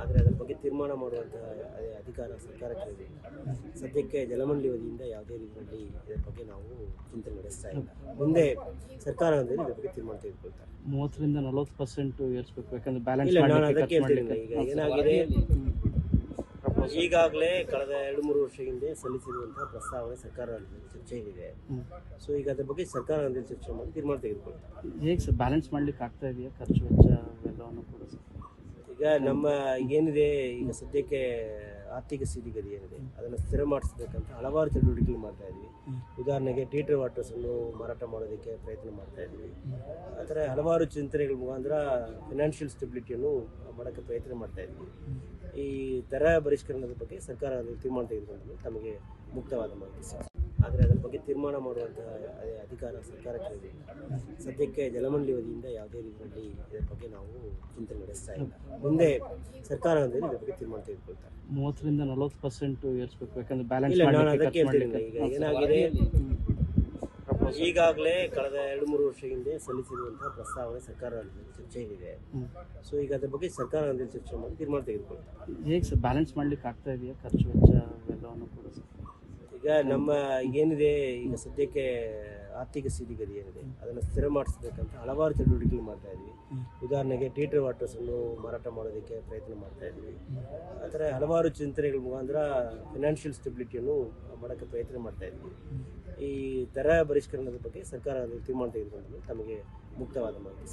ಆದರೆ ಅದರ ಬಗ್ಗೆ ತೀರ್ಮಾನ ಮಾಡುವಂತಹ ಅದೇ ಅಧಿಕಾರ ಸರ್ಕಾರಕ್ಕೆ ಇದೆ ಸದ್ಯಕ್ಕೆ ಜಲಮಂಡಳಿ ವತಿಯಿಂದ ಯಾವುದೇ ರೀತಿಯಲ್ಲಿ ಇದರ ಬಗ್ಗೆ ನಾವು ಚಿಂತನೆ ನಡೆಸ್ತಾ ಇಲ್ಲ. ಮುಂದೆ ಸರ್ಕಾರ ಅಂದರೆ ಇದರ ಬಗ್ಗೆ ತೀರ್ಮಾನ ತೆಗೆದುಕೊಳ್ತಾರೆ. ಮೂವತ್ತರಿಂದ ನಲವತ್ತು ಪರ್ಸೆಂಟ್ ಏರಿಸಬೇಕು ಯಾಕಂದ್ರೆ ಬ್ಯಾಲೆನ್ಸ್ ಇಲ್ಲ ನಾನು ಮಾಡಲಿಕ್ಕೆ ಅದಕ್ಕೆ ಹೇಳ್ತೀನಿ ಈಗ ಏನಾಗಿದೆ? ಈಗಾಗಲೇ ಕಳೆದ ಎರಡು ಮೂರು ವರ್ಷ ಹಿಂದೆ ಸಲ್ಲಿಸಿರುವಂತಹ ಪ್ರಸ್ತಾವನೆ ಸರ್ಕಾರ ಚರ್ಚೆಯಲ್ಲಿದೆ ಇದೆ ಸೊ ಈಗ ಅದ್ರ ಬಗ್ಗೆ ಸರ್ಕಾರ ಚರ್ಚೆ ಮಾಡಿ ತೀರ್ಮಾನ ತೆಗೆದುಕೊಳ್ತಾರೆ. ಹೇಗೆ ಸರ್? ಬ್ಯಾಲೆನ್ಸ್ ಮಾಡ್ಲಿಕ್ಕೆ ಆಗ್ತಾ ಇದೆಯಾ? ಖರ್ಚು ವೆಚ್ಚ ಎಲ್ಲವನ್ನು ಕೂಡ ಸರ್? ಈಗ ನಮ್ಮ ಏನಿದೆ, ಈಗ ಸದ್ಯಕ್ಕೆ ಆರ್ಥಿಕ ಸ್ಥಿತಿಗತಿ ಏನಿದೆ, ಅದನ್ನು ಸ್ಥಿರ ಮಾಡಿಸ್ಬೇಕಂತ ಹಲವಾರು ಚಟುವಟಿಕೆಗಳು ಮಾಡ್ತಾ ಇದ್ವಿ. ಉದಾಹರಣೆಗೆ ಟೀಟರ್ ವಾಟರ್ಸ್ ಅನ್ನು ಮಾರಾಟ ಮಾಡೋದಕ್ಕೆ ಪ್ರಯತ್ನ ಮಾಡ್ತಾ ಇದ್ವಿ. ಆ ಥರ ಹಲವಾರು ಚಿಂತನೆಗಳ ಮುಖಾಂತರ ಫಿನಾನ್ಷಿಯಲ್ ಸ್ಟೆಬಿಲಿಟಿಯನ್ನು ಮಾಡೋಕ್ಕೆ ಪ್ರಯತ್ನ ಮಾಡ್ತಾ ಇದ್ವಿ. ಈ ದರ ಪರಿಷ್ಕರಣದ ಬಗ್ಗೆ ಸರ್ಕಾರ ತೀರ್ಮಾನ ತೆಗೆದುಕೊಂಡು ತಮಗೆ ಮುಕ್ತವಾದ ಮಾಹಿತಿ ಆದರೆ ಅದರ ಬಗ್ಗೆ ತೀರ್ಮಾನ ಮಾಡುವಂತಹ ಅಧಿಕಾರ ಸರ್ಕಾರಕ್ಕೆ ಇದೆ. ಸದ್ಯಕ್ಕೆ ಜಲಮಂಡಳಿ ವತಿಯಿಂದ ಯಾವುದೇ ರೀತಿಯಲ್ಲಿ ಇದರ ಬಗ್ಗೆ ನಾವು ಚಿಂತನೆ ನಡೆಸ್ತಾ ಇಲ್ಲ. ಮುಂದೆ ಸರ್ಕಾರ ಅಂದರೆ ಇದರ ಬಗ್ಗೆ ತೀರ್ಮಾನ ತೆಗೆದುಕೊಳ್ತಾರೆ. ಮೂವತ್ತರಿಂದ ನಲವತ್ತು ಪರ್ಸೆಂಟ್ ಏರಿಸಬೇಕು ಯಾಕಂದ್ರೆ ಬ್ಯಾಲೆನ್ಸ್ ನಾನು ಅದಕ್ಕೆ ಹೇಳ್ತೀನಿ. ಈಗ ಏನಾಗಿದೆ? ಈಗಾಗಲೇ ಕಳೆದ ಎರಡು ಮೂರು ವರ್ಷ ಹಿಂದೆ ಸಲ್ಲಿಸಿರುವಂತಹ ಪ್ರಸ್ತಾವನೆ ಸರ್ಕಾರ ಚರ್ಚೆ ಇದೆ. ಸೊ ಈಗ ಅದ್ರ ಬಗ್ಗೆ ಸರ್ಕಾರ ಚರ್ಚೆ ಮಾಡಿ ತೀರ್ಮಾನ ತೆಗೆದುಕೊಳ್ತಾರೆ. ಹೇಗೆ ಸರ್? ಬ್ಯಾಲೆನ್ಸ್ ಮಾಡ್ಲಿಕ್ಕೆ ಆಗ್ತಾ ಇದೆಯಾ? ಖರ್ಚು ವೆಚ್ಚ ಎಲ್ಲವನ್ನು ಕೂಡ ಸರ್? ಈಗ ನಮ್ಮ ಏನಿದೆ, ಈಗ ಸದ್ಯಕ್ಕೆ ಆರ್ಥಿಕ ಸ್ಥಿತಿಗತಿ ಏನಿದೆ, ಅದನ್ನು ಸ್ಥಿರ ಮಾಡಿಸ್ಬೇಕಂತ ಹಲವಾರು ಚಟುವಟಿಕೆಗಳು ಮಾಡ್ತಾ ಇದ್ವಿ. ಉದಾಹರಣೆಗೆ ಟೀಟರ್ ವಾಟರ್ಸನ್ನು ಮಾರಾಟ ಮಾಡೋದಕ್ಕೆ ಪ್ರಯತ್ನ ಮಾಡ್ತಾ ಇದ್ವಿ. ಆ ಥರ ಹಲವಾರು ಚಿಂತನೆಗಳ ಮುಖಾಂತರ ಫಿನಾನ್ಷಿಯಲ್ ಸ್ಟೆಬಿಲಿಟಿಯನ್ನು ಮಾಡೋಕ್ಕೆ ಪ್ರಯತ್ನ ಮಾಡ್ತಾ ಇದ್ವಿ. ಈ ದರ ಪರಿಷ್ಕರಣದ ಬಗ್ಗೆ ಸರ್ಕಾರ ತೀರ್ಮಾನ ತೆಗೆದುಕೊಂಡು ತಮಗೆ ಮುಕ್ತವಾದ ಮಾಹಿತಿ